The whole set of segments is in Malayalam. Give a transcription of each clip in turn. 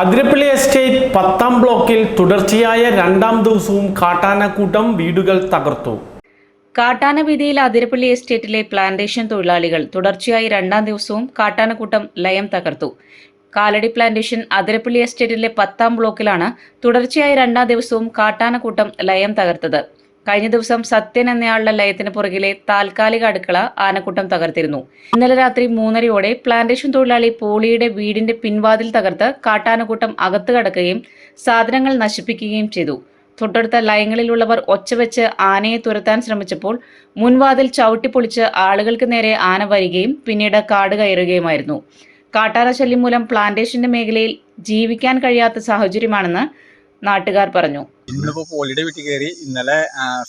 അതിരപ്പള്ളി എസ്റ്റേറ്റ് പത്താം ബ്ലോക്കിൽ തുടർച്ചയായ രണ്ടാം ദിവസവും കാട്ടാനക്കൂട്ടം വീടുകൾ തകർത്തു. കാട്ടാന വീതിയിൽ അതിരപ്പള്ളി എസ്റ്റേറ്റിലെ പ്ലാന്റേഷൻ തൊഴിലാളികൾ തുടർച്ചയായി രണ്ടാം ദിവസവും കാട്ടാനക്കൂട്ടം ലയം തകർത്തു. കാലടി പ്ലാന്റേഷൻ അതിരപ്പള്ളി എസ്റ്റേറ്റിലെ പത്താം ബ്ലോക്കിലാണ് തുടർച്ചയായി രണ്ടാം ദിവസവും കാട്ടാനക്കൂട്ടം ലയം തകർത്തത്. കഴിഞ്ഞ ദിവസം സത്യൻ എന്നയാളുടെ ലയത്തിന് പുറകിലെ താൽക്കാലിക അടുക്കള ആനക്കൂട്ടം തകർത്തിരുന്നു. ഇന്നലെ രാത്രി മൂന്നരയോടെ പ്ലാന്റേഷൻ തൊഴിലാളി പോളിയുടെ വീടിന്റെ പിൻവാതിൽ തകർത്ത് കാട്ടാനക്കൂട്ടം അകത്തു കടക്കുകയും സാധനങ്ങൾ നശിപ്പിക്കുകയും ചെയ്തു. തൊട്ടടുത്ത ലയങ്ങളിലുള്ളവർ ഒച്ചവെച്ച് ആനയെ തുരത്താൻ ശ്രമിച്ചപ്പോൾ മുൻവാതിൽ ചവിട്ടിപ്പൊളിച്ച് ആളുകൾക്ക് നേരെ ആന വരികയും പിന്നീട് കാട് കയറുകയുമായിരുന്നു. കാട്ടാന ശല്യം മൂലം പ്ലാന്റേഷന്റെ മേഖലയിൽ ജീവിക്കാൻ കഴിയാത്ത സാഹചര്യമാണെന്ന് നാട്ടുകാർ പറഞ്ഞു. ഇന്നിപ്പോ പോളിയുടെ വീട്ടിൽ കയറി ഇന്നലെ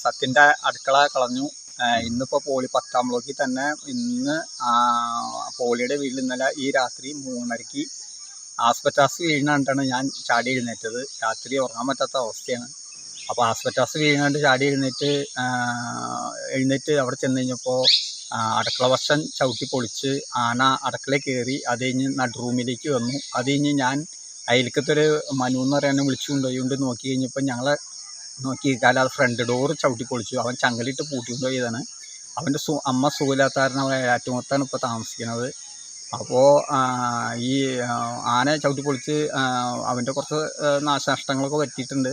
സത്യന്റെ അടുക്കള കളഞ്ഞു. ഇന്നിപ്പോ പോളി പത്താം ബ്ലോക്കിൽ തന്നെ ഇന്ന് പോളിയുടെ വീട്ടിൽ ഇന്നലെ ഈ രാത്രി മൂന്നരയ്ക്ക് ആസ്പെറ്റാസ് വീഴുന്നാണ്ടാണ് ഞാൻ ചാടി എഴുന്നേറ്റത്. രാത്രി ഉറങ്ങാൻ പറ്റാത്ത അവസ്ഥയാണ്. അപ്പോൾ ആസ്പെറ്റാസ് വീഴുന്നാണ്ട് ചാടി എഴുന്നേറ്റ് എഴുന്നേറ്റ് അവിടെ ചെന്ന് കഴിഞ്ഞപ്പോൾ അടുക്കള വശം ചവിട്ടി പൊളിച്ച് ആന അടുക്കളയിൽ കയറി അത് കഴിഞ്ഞ് നടുറൂമിലേക്ക് വന്നു. അത് കഴിഞ്ഞ് ഞാൻ അയൽക്കത്തൊരു മനു എന്ന് പറയാനെ വിളിച്ചു കൊണ്ടുപോയി നോക്കി കഴിഞ്ഞപ്പോൾ ഞങ്ങളെ നോക്കി കാലാതെ ഫ്രണ്ട് ഡോർ ചവിട്ടി പൊളിച്ചു. അവൻ ചങ്ങലിട്ട് പൂട്ടി കൊണ്ടുപോയതാണ് അവന്റെ സു അമ്മ സുഖമില്ലാത്ത കാരണം അവൻ ഏറ്റുമുത്താണ് ഇപ്പോൾ താമസിക്കുന്നത് അപ്പോൾ ഈ ആന ചവിട്ടി പൊളിച്ച് അവന്റെ കുറച്ച് നാശനഷ്ടങ്ങളൊക്കെ പറ്റിയിട്ടുണ്ട്.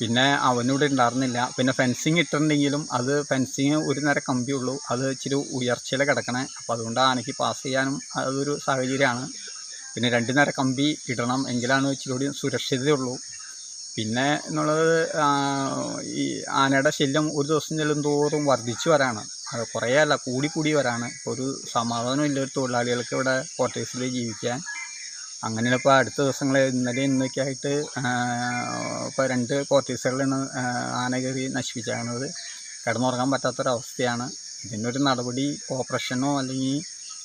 പിന്നെ അവനിവിടെ ഉണ്ടായിരുന്നില്ല. പിന്നെ ഫെൻസിങ് ഇട്ടിട്ടുണ്ടെങ്കിലും അത് ഫെൻസിങ് ഒരു നേരം കമ്പിയുള്ളൂ അത് ഇച്ചിരി ഉയർച്ചയിൽ കിടക്കണേ. അപ്പോൾ അതുകൊണ്ട് ആനയ്ക്ക് പാസ് ചെയ്യാനും അതൊരു സാഹചര്യമാണ്. പിന്നെ രണ്ട് നേരം കമ്പി ഇടണം എങ്കിലാണ് ഇച്ചിരി കൂടി സുരക്ഷിതയുള്ളൂ പിന്നെ എന്നുള്ളത് ഈ ആനയുടെ ശല്യം ഒരു ദിവസം ചെല്ലും തോറും വർദ്ധിച്ചു വരാണ്. അത് കുറേ അല്ല കൂടി കൂടി വരാണ്. ഒരു സമാധാനം ഇല്ല ഒരു തൊഴിലാളികൾക്ക് ഇവിടെ ക്വാർട്ടേഴ്സിൽ ജീവിക്കാൻ. അങ്ങനെ ഇപ്പോൾ അടുത്ത ദിവസങ്ങളെ ഇന്നലെ ഇന്നൊക്കെ ആയിട്ട് ഇപ്പോൾ രണ്ട് ക്വാർട്ടേഴ്സുകളിലാണ് ആന കയറി നശിപ്പിച്ചാണത് കിടന്നുറങ്ങാൻ പറ്റാത്തൊരവസ്ഥയാണ്. ഇതിനൊരു നടപടി ഓപ്പറേഷനോ അല്ലെങ്കിൽ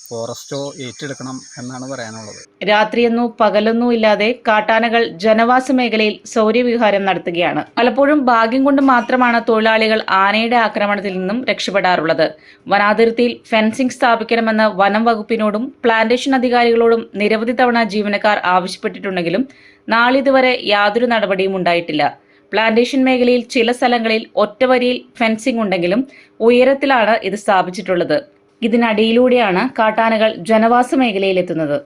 ഫോറസ്റ്റോ ഏറ്റെടുക്കണം എന്നാണ് പറയാനുള്ളത്. രാത്രിയെന്നോ പകലൊന്നും ഇല്ലാതെ കാട്ടാനകൾ ജനവാസ മേഖലയിൽ സൗര്യവിഹാരം നടത്തുകയാണ്. പലപ്പോഴും ഭാഗ്യം കൊണ്ട് മാത്രമാണ് തൊഴിലാളികൾ ആനയുടെ ആക്രമണത്തിൽ നിന്നും രക്ഷപ്പെടാറുള്ളത്. വനാതിർത്തിയിൽ ഫെൻസിംഗ് സ്ഥാപിക്കണമെന്ന് വനം വകുപ്പിനോടും പ്ലാന്റേഷൻ അധികാരികളോടും നിരവധി തവണ ജീവനക്കാർ ആവശ്യപ്പെട്ടിട്ടുണ്ടെങ്കിലും നാളിതുവരെ യാതൊരു നടപടിയും ഉണ്ടായിട്ടില്ല. പ്ലാന്റേഷൻ മേഖലയിൽ ചില സ്ഥലങ്ങളിൽ ഒറ്റവരിയിൽ ഫെൻസിംഗ് ഉണ്ടെങ്കിലും ഉയരത്തിലാണ് ഇത് സ്ഥാപിച്ചിട്ടുള്ളത്. ഇതിനടിയിലൂടെയാണ് കാട്ടാനകൾ ജനവാസ മേഖലയിലെത്തുന്നത്